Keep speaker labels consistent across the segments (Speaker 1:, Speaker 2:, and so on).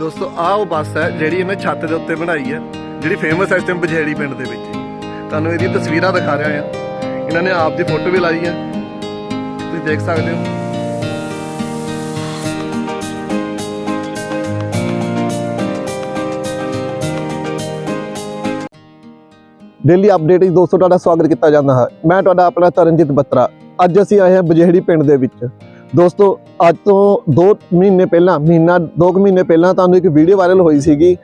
Speaker 1: ਦੋਸਤੋ, ਆਹ ਉਹ ਬੱਸ ਹੈ ਜਿਹੜੀ ਇਹਨੇ ਛੱਤ ਦੇ ਉੱਤੇ ਬਣਾਈ ਹੈ, ਜਿਹੜੀ ਫੇਮਸ ਹੈ ਇਸ ਟਾਈਮ ਬਜੇੜੀ ਪਿੰਡ ਦੇ ਵਿੱਚ। ਤੁਹਾਨੂੰ ਇਹਦੀ ਤਸਵੀਰਾਂ ਦਿਖਾ ਰਿਹਾ ਹਾਂ। ਇਹਨਾਂ ਨੇ ਆਪ ਦੀ ਫੋਟੋ ਵੀ ਲਾਈ ਹੈ। ਤੁਸੀਂ ਦੇਖ ਸਕਦੇ ਹੋ। ਡੇਲੀ ਅਪਡੇਟ ਵਿੱਚ ਦੋਸਤੋ, ਤੁਹਾਡਾ ਸਵਾਗਤ ਕੀਤਾ ਜਾਂਦਾ ਹੈ। ਮੈਂ ਤੁਹਾਡਾ ਆਪਣਾ ਤਰਨਜੀਤ ਬੱਤਰਾ। ਅੱਜ ਅਸੀਂ ਆਏ ਹਾਂ ਬਜੇੜੀ ਪਿੰਡ ਦੇ ਵਿੱਚ। ਦੋਸਤੋ, ਅੱਜ ਤੋਂ 2 ਮਹੀਨੇ ਪਹਿਲਾਂ, ਮਹੀਨਾ 2 ਮਹੀਨੇ ਪਹਿਲਾਂ ਤੁਹਾਨੂੰ ਇੱਕ ਵੀਡੀਓ ਵਾਇਰਲ ਹੋਈ ਸੀਗੀ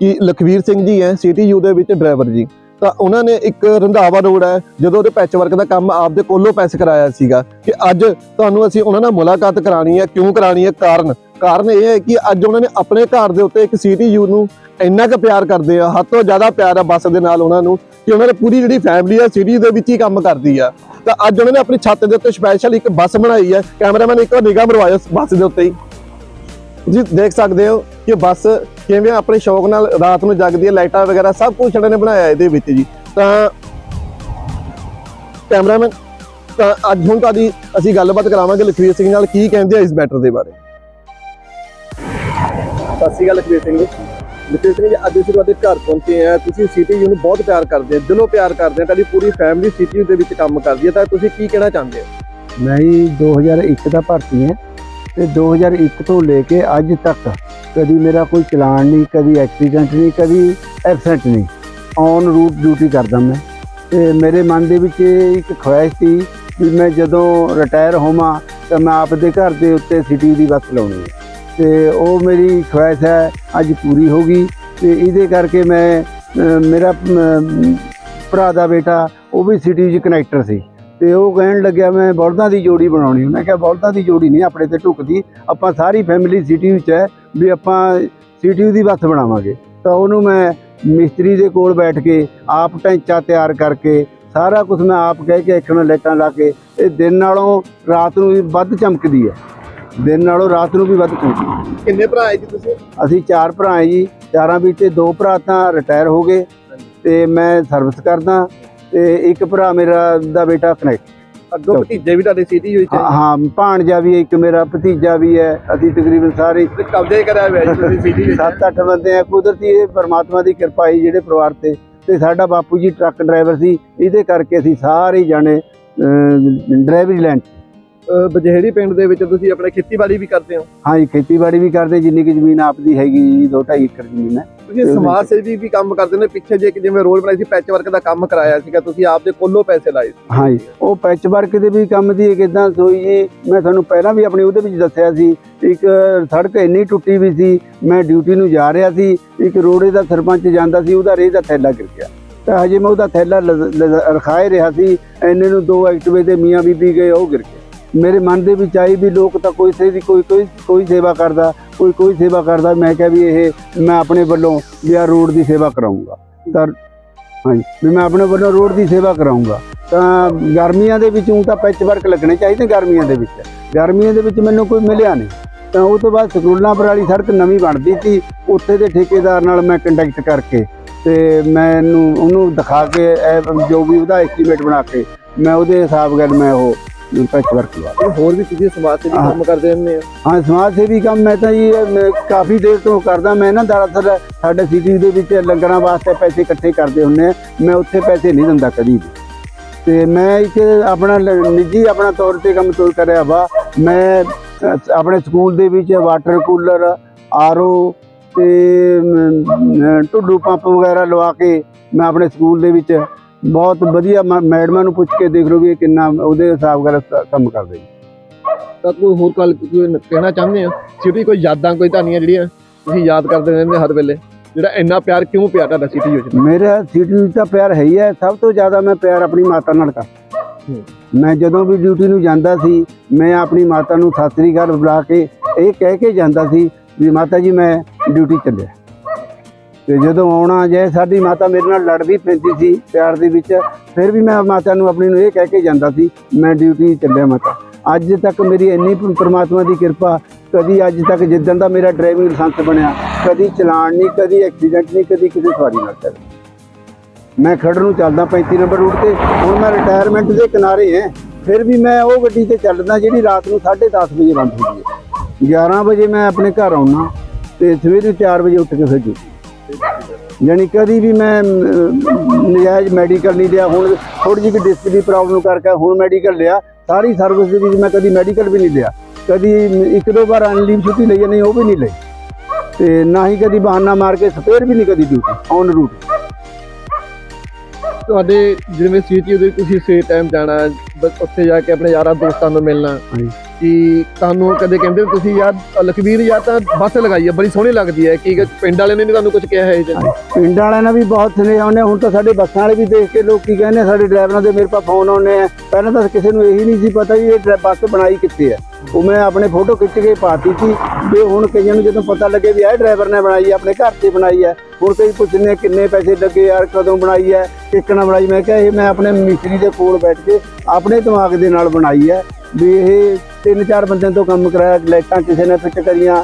Speaker 1: ਕਿ ਲਖਵੀਰ ਸਿੰਘ ਜੀ ਹੈ ਸਿਟੀ ਯੂ ਦੇ ਵਿੱਚ ਡਰਾਈਵਰ ਜੀ। ਤਾਂ ਉਹਨਾਂ ਨੇ ਇੱਕ ਰੰਧਾਵਾ ਰੋਡ ਹੈ, ਜਦੋਂ ਉਹਦੇ ਪੈਚ ਵਰਕ ਦਾ ਕੰਮ ਆਪਦੇ ਕੋਲੋਂ ਪੈਸੇ ਕਰਾਇਆ ਸੀਗਾ ਕਿ ਅੱਜ ਤੁਹਾਨੂੰ ਅਸੀਂ ਉਹਨਾਂ ਨਾਲ ਮੁਲਾਕਾਤ ਕਰਾਣੀ ਹੈ, ਕਿਉਂ ਕਰਾਣੀ ਹੈ, ਕਾਰਨ ਕਾਰਨ ਇਹ ਹੈ ਕਿ ਅੱਜ ਉਹਨਾਂ ਨੇ ਆਪਣੇ ਘਰ ਦੇ ਉੱਤੇ ਇੱਕ ਸਿਟੀ ਯੂ ਨੂੰ ਇੰਨਾ ਕੁ ਪਿਆਰ ਕਰਦੇ ਆ, ਹੱਦ ਤੋਂ ਜ਼ਿਆਦਾ ਪਿਆਰ ਆ ਬੱਸ ਦੇ ਨਾਲ ਉਹਨਾਂ ਨੂੰ ਕਿ ਉਹਨਾਂ ਦੀ ਪੂਰੀ ਜਿਹੜੀ ਫੈਮਿਲੀ ਆ ਸਿਟੀ ਦੇ ਵਿੱਚ ਹੀ ਕੰਮ ਕਰਦੀ ਆ। ਤਾਂ ਅੱਜ ਉਹਨਾਂ ਨੇ ਆਪਣੀ ਛੱਤ ਦੇ ਉੱਤੇ ਸਪੈਸ਼ਲ ਇੱਕ ਬੱਸ ਬਣਾਈ ਹੈ ਕੈਮਰਾਮੈਨ ਇੱਕ ਵਾਰ ਨਿਗਾਹ ਮਰਵਾਇਓ ਬੱਸ ਦੇ ਉੱਤੇ ਹੀ। ਤੁਸੀਂ ਦੇਖ ਸਕਦੇ ਹੋ ਕਿ ਬੱਸ ਕਿਵੇਂ ਆਪਣੇ ਸ਼ੌਕ ਨਾਲ ਰਾਤ ਨੂੰ ਜਗਦੀ ਹੈ ਲਾਈਟਾਂ ਵਗੈਰਾ ਸਭ ਕੁਝ ਇਹਨਾਂ ਨੇ ਬਣਾਇਆ ਇਹਦੇ ਵਿੱਚ ਜੀ। ਤਾਂ ਕੈਮਰਾਮੈਨ ਤਾਂ ਅੱਜ ਹੁਣ ਤੁਹਾਡੀ ਅਸੀਂ ਗੱਲਬਾਤ ਕਰਾਵਾਂਗੇ ਲਖਵੀਰ ਸਿੰਘ ਨਾਲ ਕੀ ਕਹਿੰਦੇ ਆ ਇਸ ਮੈਟਰ ਦੇ ਬਾਰੇ। ਸਤਿ ਸ਼੍ਰੀ ਅਕਾਲ ਲਖਵੀਰ ਸਿੰਘ ਜੀ। ਲਖਵੀਰ ਸਿੰਘ ਜੀ, ਅੱਜ ਅਸੀਂ ਤੁਹਾਡੇ ਘਰ ਪਹੁੰਚੇ ਆ ਤੁਸੀਂ ਸਿਟੀ ਯੂ ਨੂੰ ਬਹੁਤ ਪਿਆਰ ਕਰਦੇ ਹੋ, ਦਿਲੋਂ ਪਿਆਰ ਕਰਦੇ ਹੋ। ਤੁਹਾਡੀ ਪੂਰੀ ਫੈਮਿਲੀ ਸਿਟੀ ਯੂ ਦੇ ਵਿੱਚ ਕੰਮ ਕਰਦੀ ਹੈ। ਤਾਂ ਤੁਸੀਂ ਕੀ ਕਹਿਣਾ ਚਾਹੁੰਦੇ ਹੋ?
Speaker 2: ਮੈਂ ਜੀ 2001 ਦਾ ਭਰਤੀ ਹਾਂ ਤੇ 2001 ਤੋਂ ਲੈ ਕੇ ਅੱਜ ਤੱਕ ਕਦੀ ਮੇਰਾ ਕੋਈ ਚਲਾਨ ਨਹੀਂ, ਕਦੀ ਐਕਸੀਡੈਂਟ ਨਹੀਂ, ਕਦੀ ਐਬਸੈਂਟ ਨਹੀਂ। ਔਨ ਰੂਟ ਡਿਊਟੀ ਕਰਦਾ ਮੈਂ। ਤੇ ਮੇਰੇ ਮਨ ਦੇ ਵਿੱਚ ਇਹ ਇੱਕ ਖੁਆਇਸ਼ ਸੀ ਕਿ ਮੈਂ ਜਦੋਂ ਰਿਟਾਇਰ ਹੋਵਾਂ ਤਾਂ ਮੈਂ ਆਪਦੇ ਘਰ ਦੇ ਉੱਤੇ ਸਿਟੀ ਦੀ ਬੱਸ ਲਾਉਣੀ ਹੈ। ਤੇ ਉਹ ਮੇਰੀ ਖੁਆਇਸ਼ ਹੈ, ਅੱਜ ਪੂਰੀ ਹੋ ਗਈ ਤੇ ਇਹਦੇ ਕਰਕੇ ਮੈਂ ਮੇਰਾ ਭਰਾ ਦਾ ਬੇਟਾ, ਉਹ ਵੀ ਸਿਟੀ 'ਚ ਕਨੈਕਟਰ ਸੀ ਤੇ ਉਹ ਕਹਿਣ ਲੱਗਿਆ, ਮੈਂ ਬਲਦਾਂ ਦੀ ਜੋੜੀ ਬਣਾਉਣੀ ਮੈਂ ਕਿਹਾ, ਬਲਦਾਂ ਦੀ ਜੋੜੀ ਨਹੀਂ, ਆਪਣੇ ਤੇ ਢੁਕਦੀ। ਆਪਾਂ ਸਾਰੀ ਫੈਮਿਲੀ ਸਿਟੀ ਵਿੱਚ ਹੈ ਵੀ ਆਪਾਂ ਸਿਟੀ ਦੀ ਬੱਸ ਬਣਾਵਾਂਗੇ। ਤਾਂ ਉਹਨੂੰ ਮੈਂ ਮਿਸਤਰੀ ਦੇ ਕੋਲ ਬੈਠ ਕੇ, ਆਪ ਢਾਂਚਾ ਤਿਆਰ ਕਰਕੇ, ਸਾਰਾ ਕੁਝ ਮੈਂ ਆਪ ਕਹਿ ਕੇ ਅੱਖਾਂ ਲਾਈਟਾਂ ਲਾ ਕੇ, ਇਹ ਦਿਨ ਨਾਲੋਂ ਰਾਤ ਨੂੰ ਵੀ ਵੱਧ ਚਮਕਦੀ ਹੈ। ਦਿਨ ਨਾਲੋਂ ਰਾਤ ਨੂੰ ਵੀ ਵੱਧ ਹੈ
Speaker 1: ਕਿੰਨੇ ਭਰਾ ਹੈ ਜੀ ਤੁਸੀਂ?
Speaker 2: ਅਸੀਂ ਚਾਰ ਭਰਾ ਹਾਂ ਜੀ ਚਾਰਾਂ ਵਿੱਚ ਦੋ ਭਰਾ ਤਾਂ ਰਿਟਾਇਰ ਹੋ ਗਏ ਤੇ ਮੈਂ ਸਰਵਿਸ ਕਰਦਾ ਤੇ ਇੱਕ ਭਰਾ ਮੇਰਾ ਦਾ ਬੇਟਾ ਕਨੈਕਟ
Speaker 1: ਅੱਗੋਂ ਭਤੀਜੇ ਵੀ ਤੁਹਾਡੇ ਸਿਟੀ ਵਿੱਚ
Speaker 2: ਹਾਂ। ਹਾਂ ਭਾਣਜਾ ਵੀ ਹੈ, ਇੱਕ ਮੇਰਾ ਭਤੀਜਾ ਵੀ ਹੈ ਅਸੀਂ ਤਕਰੀਬਨ ਸਾਰੇ
Speaker 1: ਕਬਜ਼ੇ ਕਰਿਆ ਹੋਇਆ ਜੀ ਤੁਸੀਂ ਸਿਟੀ ਵਿੱਚ।
Speaker 2: ਸੱਤ ਅੱਠ ਬੰਦੇ ਆ ਕੁਦਰਤੀ ਇਹ ਪਰਮਾਤਮਾ ਦੀ ਕਿਰਪਾ ਹੈ ਜਿਹੜੇ ਪਰਿਵਾਰ ਤੇ। ਤੇ ਸਾਡਾ ਬਾਪੂ ਜੀ ਟਰੱਕ ਡਰਾਈਵਰ ਸੀ ਇਹਦੇ ਕਰਕੇ ਅਸੀਂ ਸਾਰੇ ਹੀ ਜਾਣੇ ਡਰਾਈਵਰੀ ਲੈਣ
Speaker 1: ਬਜੇੜੀ ਪਿੰਡ ਦੇ ਵਿੱਚ ਤੁਸੀਂ ਆਪਣੇ ਖੇਤੀਬਾੜੀ ਵੀ ਕਰਦੇ ਹੋ?
Speaker 2: ਹਾਂ ਜੀ ਖੇਤੀਬਾੜੀ ਵੀ ਕਰਦੇ ਜਿੰਨੀ ਕਿ ਜ਼ਮੀਨ ਆਪਦੀ ਹੈਗੀ ਜੀ 2.5 ਏਕੜ ਜ਼ਮੀਨ ਹੈ।
Speaker 1: ਤੁਸੀਂ ਸਮਾਜ ਸੇਵੀ ਵੀ ਕੰਮ ਕਰਦੇ ਨੇ ਪਿੱਛੇ ਜੇ ਜਿਵੇਂ ਰੋਲ ਬਣਾਈ ਸੀ ਪੈਚ ਵਰਕ ਦਾ ਕੰਮ ਕਰਾਇਆ ਸੀਗਾ ਤੁਸੀਂ ਆਪਦੇ ਕੋਲੋਂ ਪੈਸੇ ਲਾਏ ਸੀ।
Speaker 2: ਹਾਂ ਜੀ ਉਹ ਪੈਚ ਵਰਕ ਦੇ ਵੀ ਕੰਮ ਦੀ ਕਿਦਾਂ ਸੋਈ ਜੀ ਮੈਂ ਤੁਹਾਨੂੰ ਪਹਿਲਾਂ ਵੀ ਆਪਣੀ ਉਹਦੇ ਵਿੱਚ ਦੱਸਿਆ ਸੀ ਇੱਕ ਸੜਕ ਇੰਨੀ ਟੁੱਟੀ ਵੀ ਸੀ ਮੈਂ ਡਿਊਟੀ ਨੂੰ ਜਾ ਰਿਹਾ ਸੀ ਇੱਕ ਰੋੜੇ ਦਾ ਸਰਪੰਚ ਜਾਂਦਾ ਸੀ ਉਹਦਾ ਰੇਹ ਦਾ ਥੈਲਾ ਗਿਰ ਗਿਆ। ਤਾਂ ਹਜੇ ਮੈਂ ਉਹਦਾ ਥੈਲਾ ਰਖਾਏ ਰਿਹਾ ਸੀ ਐਨੇ ਨੂੰ ਦੋ ਐਕਟਿਵੇ ਤੇ ਮੀਆਂ ਬੀਬੀ ਗਏ ਉਹ ਗਿਰ ਗਿਆ ਮੇਰੇ ਮਨ ਦੇ ਵਿੱਚ ਆਈ ਵੀ ਲੋਕ ਤਾਂ ਕੋਈ ਸੇ ਦੀ ਕੋਈ ਕੋਈ ਕੋਈ ਸੇਵਾ ਕਰਦਾ, ਕੋਈ ਕੋਈ ਸੇਵਾ ਕਰਦਾ। ਮੈਂ ਕਿਹਾ ਵੀ ਇਹ ਮੈਂ ਆਪਣੇ ਵੱਲੋਂ ਵੀ ਆਹ ਰੋਡ ਦੀ ਸੇਵਾ ਕਰਾਉਂਗਾ ਤਾਂ ਹਾਂਜੀ, ਵੀ ਮੈਂ ਆਪਣੇ ਵੱਲੋਂ ਰੋਡ ਦੀ ਸੇਵਾ ਕਰਾਉਂਗਾ ਤਾਂ ਗਰਮੀਆਂ ਦੇ ਵਿੱਚ ਊਂ ਤਾਂ ਪੈਚ ਵਰਕ ਲੱਗਣੇ ਚਾਹੀਦੇ ਗਰਮੀਆਂ ਦੇ ਵਿੱਚ। ਗਰਮੀਆਂ ਦੇ ਵਿੱਚ ਮੈਨੂੰ ਕੋਈ ਮਿਲਿਆ ਨਹੀਂ। ਤਾਂ ਉਹ ਤੋਂ ਬਾਅਦ ਸਕੂਲਾਂ ਪਰ ਵਾਲੀ ਸੜਕ ਨਵੀਂ ਬਣਦੀ ਸੀ। ਉੱਥੇ ਦੇ ਠੇਕੇਦਾਰ ਨਾਲ ਮੈਂ ਕੰਟੈਕਟ ਕਰਕੇ ਤੇ ਮੈਨੂੰ ਉਹਨੂੰ ਦਿਖਾ ਕੇ ਜੋ ਵੀ ਉਹਦਾ ਐਸਟੀਮੇਟ ਬਣਾ ਕੇ, ਮੈਂ ਉਹਦੇ ਹਿਸਾਬ ਨਾਲ ਮੈਂ ਉਹ ਪੈਚ ਵਰਕ ਲਵਾ
Speaker 1: ਇਹ ਹੋਰ ਵੀ ਤੁਸੀਂ ਸਮਾਜ ਸੇਵੀ
Speaker 2: ਹਾਂ।
Speaker 1: ਕੰਮ ਕਰਦੇ ਹੁੰਦੇ ਹੋ?
Speaker 2: ਹਾਂ ਸਮਾਜ ਸੇਵੀ ਕੰਮ ਮੈਂ ਤਾਂ ਜੀ ਇਹ ਮੈਂ ਕਾਫੀ ਦੇਰ ਤੋਂ ਕਰਦਾ। ਮੈਂ ਨਾ ਦਰਅਸਲ ਸਾਡੇ ਸਿਟੀ ਦੇ ਵਿੱਚ ਲੰਗਰਾਂ ਵਾਸਤੇ ਪੈਸੇ ਇਕੱਠੇ ਕਰਦੇ ਹੁੰਨੇ ਆ। ਮੈਂ ਉੱਥੇ ਪੈਸੇ ਨਹੀਂ ਦਿੰਦਾ ਕਦੀ ਵੀ। ਤੇ ਮੈਂ ਇੱਕ ਆਪਣਾ ਲ- ਨਿੱਜੀ ਆਪਣਾ ਤੌਰ ਤੇ ਕੰਮ ਤੋਰ ਕਰਿਆ ਵਾ। ਮੈਂ ਅ, ਆਪਣੇ ਸਕੂਲ ਦੇ ਵਿੱਚ ਵਾਟਰ ਕੂਲਰ ਆਰਓ ਤੇ ਮ, ਅ, ਟੁੱਡੂ ਪੰਪ ਵਗੈਰਾ ਲਵਾ ਕੇ ਮੈਂ ਆਪਣੇ ਸਕੂਲ ਦੇ ਵਿੱਚ ਬਹੁਤ ਵਧੀਆ ਮ- ਮੈਡਮਾਂ ਨੂੰ ਪੁੱਛ ਕੇ ਦੇਖ ਲਓ ਵੀ ਇਹ ਕਿੰਨਾ ਉਹਦੇ ਹਿਸਾਬ ਨਾਲ ਸ- ਕੰਮ ਕਰਦੇ ਜੀ
Speaker 1: ਤਾਂ ਕੋਈ ਹੋਰ ਗੱਲ ਕੋਈ ਕਹਿਣਾ ਚਾਹੁੰਦੇ ਹੋ? ਸਿਟੀ ਕੋਈ ਯਾਦਾਂ ਕੋਈ ਤੁਹਾਡੀਆਂ ਜਿਹੜੀਆਂ ਤੁਸੀਂ ਯਾਦ ਕਰਦੇ ਰਹਿੰਦੇ ਹਰ ਵੇਲੇ ਜਿਹੜਾ ਇੰਨਾ ਪਿਆਰ ਕਿਉਂ ਪਿਆ ਤੁਹਾਡਾ ਸਿਟੀ ਵਿੱਚ?
Speaker 2: ਮੇਰਾ ਸਿਟੀ ਵਿੱਚ ਤਾਂ ਪਿਆਰ ਹੈ ਹੀ ਹੈ ਸਭ ਤੋਂ ਜ਼ਿਆਦਾ ਮੈਂ ਪਿਆਰ ਆਪਣੀ ਮਾਤਾ ਨਾਲ ਕਰਦਾ। ਮੈਂ ਜਦੋਂ ਵੀ ਡਿਊਟੀ ਨੂੰ ਜਾਂਦਾ ਸੀ ਮੈਂ ਆਪਣੀ ਮਾਤਾ ਨੂੰ ਸਤਿ ਸ੍ਰੀ ਅਕਾਲ ਬੁਲਾ ਕੇ ਇਹ ਕਹਿ ਕੇ ਜਾਂਦਾ ਸੀ ਵੀ ਮਾਤਾ ਜੀ ਮੈਂ ਡਿਊਟੀ ਚੱਲਿਆ। ਤੇ ਜਦੋਂ ਆਉਣਾ ਜੇ ਸਾਡੀ ਮਾਤਾ ਮੇਰੇ ਨਾਲ ਲੜ ਵੀ ਪੈਂਦੀ ਸੀ ਪਿਆਰ ਦੇ ਵਿੱਚ, ਫਿਰ ਵੀ ਮੈਂ ਮਾਤਾ ਨੂੰ ਆਪਣੀ ਨੂੰ ਇਹ ਕਹਿ ਕੇ ਜਾਂਦਾ ਸੀ, ਮੈਂ ਡਿਊਟੀ ਚੱਲਿਆ ਮਾਤਾ। ਅੱਜ ਤੱਕ ਮੇਰੀ ਇੰਨੀ ਪਰਮਾਤਮਾ ਦੀ ਕਿਰਪਾ, ਕਦੀ ਅੱਜ ਤੱਕ ਜਿੱਦਣ ਦਾ ਮੇਰਾ ਡਰਾਈਵਿੰਗ ਲਾਇਸੈਂਸ ਬਣਿਆ, ਕਦੀ ਚਲਾਨ ਨਹੀਂ, ਕਦੀ ਐਕਸੀਡੈਂਟ ਨਹੀਂ, ਕਦੀ ਕਿਸੇ ਸਵਾਰੀ ਨਾਲ ਚੱਲਿਆ ਮੈਂ ਖੜ ਨੂੰ ਚੱਲਦਾ 35 ਨੰਬਰ ਰੂਟ ਤੇ, ਹੁਣ ਮੈਂ ਰਿਟਾਇਰਮੈਂਟ ਦੇ ਕਿਨਾਰੇ ਹਾਂ, ਫਿਰ ਵੀ ਮੈਂ ਉਹ ਗੱਡੀ ਤੇ ਚੱਲਦਾ ਜਿਹੜੀ ਰਾਤ ਨੂੰ 10:30 ਵਜੇ ਬੰਦ ਹੁੰਦੀ ਹੈ। 11 ਵਜੇ ਮੈਂ ਆਪਣੇ ਘਰ ਆਉਣਾ ਤੇ ਸਵੇਰੇ 4 ਵਜੇ ਉੱਠ ਕੇ ਫਿਰ ਡਿਊਟੀ ਯਾਨੀ ਕਦੀ ਵੀ ਮੈਂ ਨਜਾਇਜ਼ ਮੈਡੀਕਲ ਨਹੀਂ ਲਿਆ ਹੁਣ ਥੋੜੀ ਜਿਹੀ ਡਿਸਕ ਦੀ ਪ੍ਰੋਬਲਮ ਕਰਕੇ ਹੁਣ ਮੈਡੀਕਲ ਲਿਆ ਸਾਰੀ ਸਰਵਿਸ ਦੇ ਵਿੱਚ ਮੈਂ ਕਦੀ ਮੈਡੀਕਲ ਵੀ ਨਹੀਂ ਲਿਆ। ਕਦੀ ਇੱਕ ਦੋ ਵਾਰ ਅਨਲੀਵ ਛੁੱਟੀ ਲਈ ਨਹੀਂ ਉਹ ਵੀ ਨਹੀਂ ਲਈ। ਤੇ ਨਾ ਹੀ ਕਦੀ ਬਹਾਨਾ ਮਾਰ ਕੇ ਸਪੇਅਰ ਵੀ ਨਹੀਂ ਕਦੀ ਡਿਊਟੀ ਔਨ ਰੂਟ
Speaker 1: ਤੁਹਾਡੇ ਜਿਵੇਂ ਸੀਟੀ ਉਹਦੇ ਤੁਸੀਂ ਸੇ ਟਾਈਮ ਜਾਣਾ ਬਸ ਉੱਥੇ ਜਾ ਕੇ ਆਪਣੇ ਯਾਰਾਂ ਦੋਸਤਾਂ ਨੂੰ ਮਿਲਣਾ। ਕਿ ਤੁਹਾਨੂੰ ਕਦੇ ਕਹਿੰਦੇ ਵੀ ਤੁਸੀਂ ਯਾਰ ਲਖਵੀਰ ਯਾਰ ਤਾਂ ਬੱਸ ਲਗਾਈ ਹੈ ਬੜੀ ਸੋਹਣੀ ਲੱਗਦੀ ਹੈ, ਕੀ ਪਿੰਡ ਵਾਲਿਆਂ ਨੇ ਨੀ ਤੁਹਾਨੂੰ ਕੁਝ ਕਿਹਾ ਹੈ ਇਹ
Speaker 2: ਪਿੰਡ ਵਾਲਿਆਂ ਨੇ ਵੀ ਬਹੁਤ ਸੁਨੇਹੇ ਆਉਂਦੇ ਹੁਣ ਤਾਂ ਸਾਡੇ ਬੱਸਾਂ ਵਾਲੇ ਵੀ ਦੇਖ ਕੇ ਲੋਕ ਕੀ ਕਹਿੰਦੇ ਸਾਡੇ ਡਰਾਈਵਰਾਂ ਦੇ ਮੇਰੇ ਪਾ ਫੋਨ ਆਉਂਦੇ ਆ। ਪਹਿਲਾਂ ਤਾਂ ਕਿਸੇ ਨੂੰ ਇਹੀ ਨਹੀਂ ਸੀ ਪਤਾ ਵੀ ਇਹ ਡਰਾ- ਬੱਸ ਬਣਾਈ ਕਿੱਥੇ ਹੈ ਉਹ ਮੈਂ ਆਪਣੇ ਫੋਟੋ ਖਿੱਚ ਕੇ ਪਾਤੀ ਸੀ ਤੇ ਹੁਣ ਕਈਆਂ ਨੂੰ ਜਦੋਂ ਪਤਾ ਲੱਗੇ ਵੀ ਇਹ ਡਰਾਈਵਰ ਨੇ ਬਣਾਈ ਹੈ ਆਪਣੇ ਘਰ ਤੇ ਬਣਾਈ ਹੈ ਹੁਣ ਕਈ ਪੁੱਛਦੇ ਆ ਕਿੰਨੇ ਪੈਸੇ ਲੱਗੇ ਯਾਰ ਕਦੋਂ ਬਣਾਈ ਹੈ ਕਿੱਕਣਾ ਬਣਾਈ। ਮੈਂ ਕਿਹਾ ਇਹ ਮੈਂ ਆਪਣੇ ਮਿਸਤਰੀ ਦੇ ਕੋਲ ਬੈਠ ਕੇ ਆਪਣੇ ਦਿਮਾਗ ਦੇ ਨਾਲ ਬਣਾਈ ਹੈ ਵੀ ਇਹ ਤਿੰਨ ਚਾਰ ਬੰਦਿਆਂ ਤੋਂ ਕੰਮ ਕਰਾਇਆ ਲਾਈਟਾਂ ਕਿਸੇ ਨੇ ਫਿੱਟ ਕਰੀਆਂ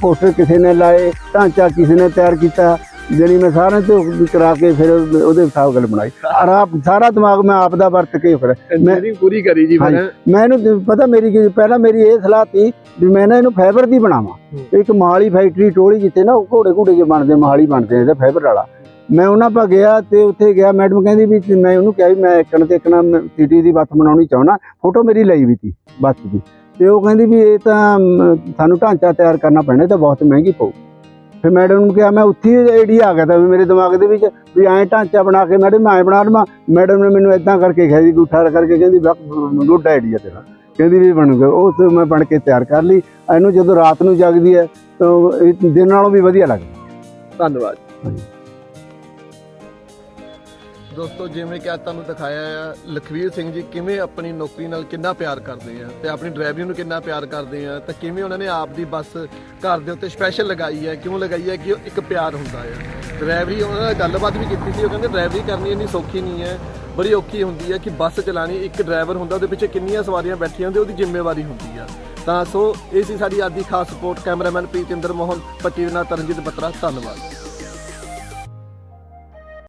Speaker 2: ਪੋਸਟਰ ਕਿਸੇ ਨੇ ਲਾਏ ਢਾਂਚਾ ਕਿਸੇ ਨੇ ਤਿਆਰ ਕੀਤਾ ਜਿਹੜੀ ਮੈਂ ਸਾਰਿਆਂ ਤੋਂ ਕਰਾ ਕੇ ਫਿਰ ਉਹਦੇ ਹਿਸਾਬ ਗੱਲ ਬਣਾਈ। ਔਰ ਆਪ ਸਾਰਾ ਦਿਮਾਗ ਮੈਂ ਆਪ ਦਾ ਵਰਤ ਕੇ ਫਿਰ ਮੈਂ
Speaker 1: ਪੂਰੀ ਕਰੀ ਜੀ।
Speaker 2: ਮੈਂ ਇਹਨੂੰ ਪਤਾ ਮੇਰੀ ਪਹਿਲਾਂ ਮੇਰੀ ਇਹ ਸਲਾਹ ਸੀ ਵੀ ਮੈਂ ਨਾ ਇਹਨੂੰ ਫਾਈਬਰ ਦੀ ਬਣਾਵਾਂ। ਇੱਕ ਮਹਾਲੀ ਫੈਕਟਰੀ ਟੋਲੀ ਜਿੱਥੇ ਨਾ ਘੋੜੇ ਘੋੜੇ ਜੇ ਬਣਦੇ ਮਹਾਲੀ ਬਣਦੇ ਇਹਦਾ ਫਾਈਬਰ ਵਾਲਾ। ਮੈਂ ਉਹਨਾਂ ਪਾ ਗਿਆ ਤੇ ਉੱਥੇ ਗਿਆ ਮੈਡਮ ਕਹਿੰਦੀ ਵੀ ਮੈਂ ਉਹਨੂੰ ਕਿਹਾ ਵੀ ਮੈਂ ਇੱਕਣ ਤੇ ਇੱਕਣਾ ਸਿਟੀ ਦੀ ਬੱਸ ਬਣਾਉਣੀ ਚਾਹੁੰਦਾ ਫੋਟੋ ਮੇਰੀ ਲਈ ਵੀ ਸੀ ਬੱਸ ਦੀ। ਤੇ ਉਹ ਕਹਿੰਦੀ ਵੀ ਇਹ ਤਾਂ ਸਾਨੂੰ ਢਾਂਚਾ ਤਿਆਰ ਕਰਨਾ ਪੈਣਾ ਤਾਂ ਬਹੁਤ ਮਹਿੰਗੀ ਪਊ। ਫਿਰ ਮੈਡਮ ਨੂੰ ਕਿਹਾ ਮੈਂ ਉੱਥੇ ਹੀ ਆਈਡੀਆ ਆ ਗਿਆ ਤਾਂ ਵੀ ਮੇਰੇ ਦਿਮਾਗ ਦੇ ਵਿੱਚ ਵੀ ਐਂ ਢਾਂਚਾ ਬਣਾ ਕੇ ਮੈਡਮ ਮੈਂ ਐਂ ਬਣਾ ਲਵਾਂ। ਮੈਡਮ ਨੇ ਮੈਨੂੰ ਇਦਾਂ ਕਰਕੇ ਕਿਹਾ ਜੀ ਗੁੱਠਾ ਕਰਕੇ ਕਹਿੰਦੀ ਗੁੱਡ ਆਈਡੀਆ ਤੇਰਾ। ਕਹਿੰਦੀ ਵੀ ਬਣੂਗਾ ਉਹ ਤੇ ਮੈਂ ਬਣ ਕੇ ਤਿਆਰ ਕਰ ਲਈ। ਇਹਨੂੰ ਜਦੋਂ ਰਾਤ ਨੂੰ ਜਗਦੀ ਹੈ ਤਾਂ ਦਿਨ ਨਾਲੋਂ ਵੀ ਵਧੀਆ ਲੱਗਦਾ।
Speaker 1: ਧੰਨਵਾਦ। ਦੋਸਤੋ, ਜਿਵੇਂ ਕਿ ਅੱਜ ਤੁਹਾਨੂੰ ਦਿਖਾਇਆ ਆ, ਲਖਵੀਰ ਸਿੰਘ ਜੀ ਕਿਵੇਂ ਆਪਣੀ ਨੌਕਰੀ ਨਾਲ ਕਿੰਨਾ ਪਿਆਰ ਕਰਦੇ ਆ ਤੇ ਆਪਣੀ ਡਰਾਈਵਰੀ ਨੂੰ ਕਿੰਨਾ ਪਿਆਰ ਕਰਦੇ ਆ ਤੇ ਕਿਵੇਂ ਉਹਨਾਂ ਨੇ ਆਪ ਦੀ ਬੱਸ ਘਰ ਦੇ ਉੱਤੇ ਸਪੈਸ਼ਲ ਲਗਾਈ ਹੈ ਕਿਉਂ ਲਗਾਈ ਹੈ ਕਿ ਉਹ ਇੱਕ ਪਿਆਰ ਹੁੰਦਾ ਆ। ਡਰਾਈਵਰੀ, ਉਹਨਾਂ ਨਾਲ ਗੱਲਬਾਤ ਵੀ ਕੀਤੀ ਸੀ, ਉਹ ਕਹਿੰਦੇ ਡਰਾਈਵਰੀ ਕਰਨੀ ਇੰਨੀ ਸੌਖੀ ਨਹੀਂ ਹੈ ਬੜੀ ਔਖੀ ਹੁੰਦੀ ਹੈ ਕਿ ਬੱਸ ਚਲਾਣੀ ਇੱਕ ਡਰਾਈਵਰ ਹੁੰਦਾ, ਉਹਦੇ ਪਿੱਛੇ ਕਿੰਨੀਆਂ ਸਵਾਰੀਆਂ ਬੈਠੀਆਂ ਹੁੰਦੀਆਂ, ਉਹਦੀ ਜ਼ਿੰਮੇਵਾਰੀ ਹੁੰਦੀ ਆ। ਤਾਂ ਸੋ, ਇਹ ਸੀ ਸਾਡੀ ਅੱਜ ਦੀ ਖਾਸ ਰਿਪੋਰਟ ਕੈਮਰਾਮੈਨ ਪ੍ਰੀਤਿੰਦਰ ਮੋਹਨ ਪੱਟੀ ਨਾਲ ਤਰਨਜੀਤ ਬੱਤਰਾ, ਧੰਨਵਾਦ।